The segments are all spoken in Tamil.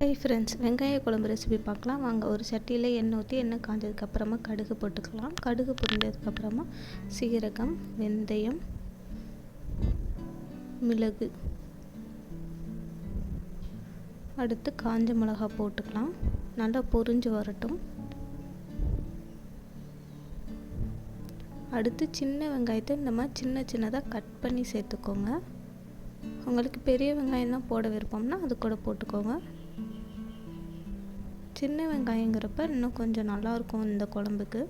ஹை ஃப்ரெண்ட்ஸ் வெங்காய குழம்பு ரெசிபி பார்க்கலாம். வாங்க ஒரு சட்டியில் எண்ணெய் ஊற்றி எண்ணெய் காஞ்சதுக்கப்புறமா கடுகு போட்டுக்கலாம். கடுகு பொரிஞ்சதுக்கப்புறமா சீரகம் வெந்தயம் மிளகு. அடுத்து காஞ்ச மிளகா போட்டுக்கலாம். நல்லா பொரிஞ்சு வரட்டும். அடுத்து சின்ன வெங்காயத்தை இந்த மாதிரி சின்ன சின்னதாக கட் பண்ணி சேர்த்துக்கோங்க. உங்களுக்கு பெரிய வெங்காயம் தான் போட விருப்பம்னா அது கூட போட்டுக்கோங்க. சின்ன வெங்காயங்கிறப்ப இன்னும் கொஞ்சம் நல்லாயிருக்கும் இந்த குழம்புக்கு.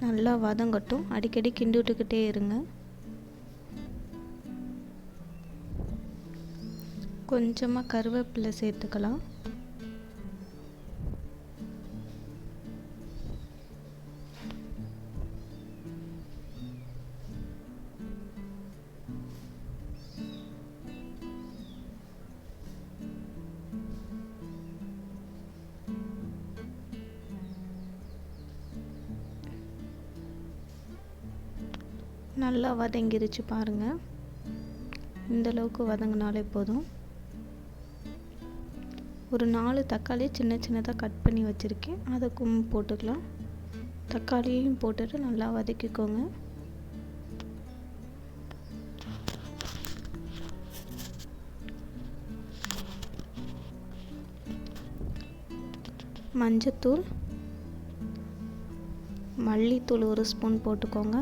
நல்லா வதங்கட்டும். அடிக்கடி கிண்டி விட்டுக்கிட்டே இருங்க. கொஞ்சமாக கருவேப்பிலை சேர்த்துக்கலாம். நல்லா வதங்கிருச்சு பாருங்கள் இந்த அளவுக்கு வதங்கினாலே போதும். ஒரு நாலு தக்காளி சின்ன சின்னதாக கட் பண்ணி வச்சுருக்கேன். அதுக்கும் போட்டுக்கலாம். தக்காளியையும் போட்டுட்டு நல்லா வதக்கிக்கோங்க. மஞ்சத்தூள் மல்லித்தூள் ஒரு ஸ்பூன் போட்டுக்கோங்க.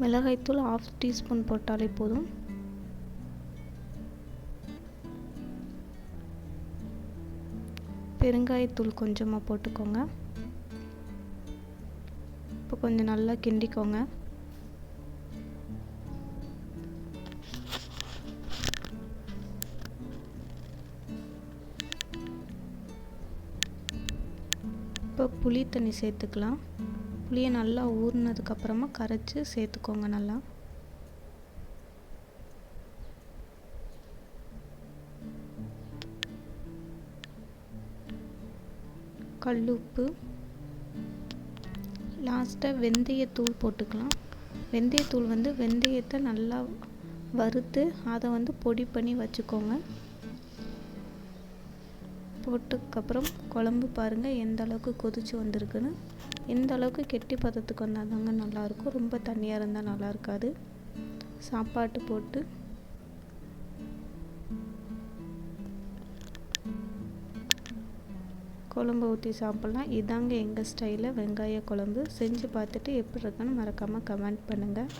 மிளகாய்த்தூள் ஆஃப் டீஸ்பூன் போட்டாலே போதும். பெருங்காயத்தூள் கொஞ்சமாக போட்டுக்கோங்க. இப்போ கொஞ்சம் நல்லா கிண்டிக்கோங்க. இப்போ புளி தண்ணி சேர்த்துக்கலாம். புளியை நல்லா ஊறினதுக்கப்புறமா கரைச்சி சேர்த்துக்கோங்க நல்லா. கல்லுப்பு லாஸ்ட்டாக வெந்தயத்தூள் போட்டுக்கலாம். வெந்தயத்தூள் வந்து வெந்தயத்தை நல்லா வறுத்து அதை வந்து பொடி பண்ணி வச்சுக்கோங்க. போட்டதுக்கப்புறம் குழம்பு பாருங்கள் எந்த அளவுக்கு கொதிச்சு வந்திருக்குன்னு. இந்த அளவுக்கு கெட்டி பதத்துக்கு வந்தால் தாங்க நல்லாயிருக்கும். ரொம்ப தண்ணியாக இருந்தால் நல்லா இருக்காது சாப்பாட்டு போட்டு. குழம்பு ஊற்றி சாப்பிட்லாம். இதாங்க எங்கள் ஸ்டைலில் வெங்காய குழம்பு. செஞ்சு பார்த்துட்டு எப்படி இருக்குன்னு மறக்காமல் கமெண்ட் பண்ணுங்கள்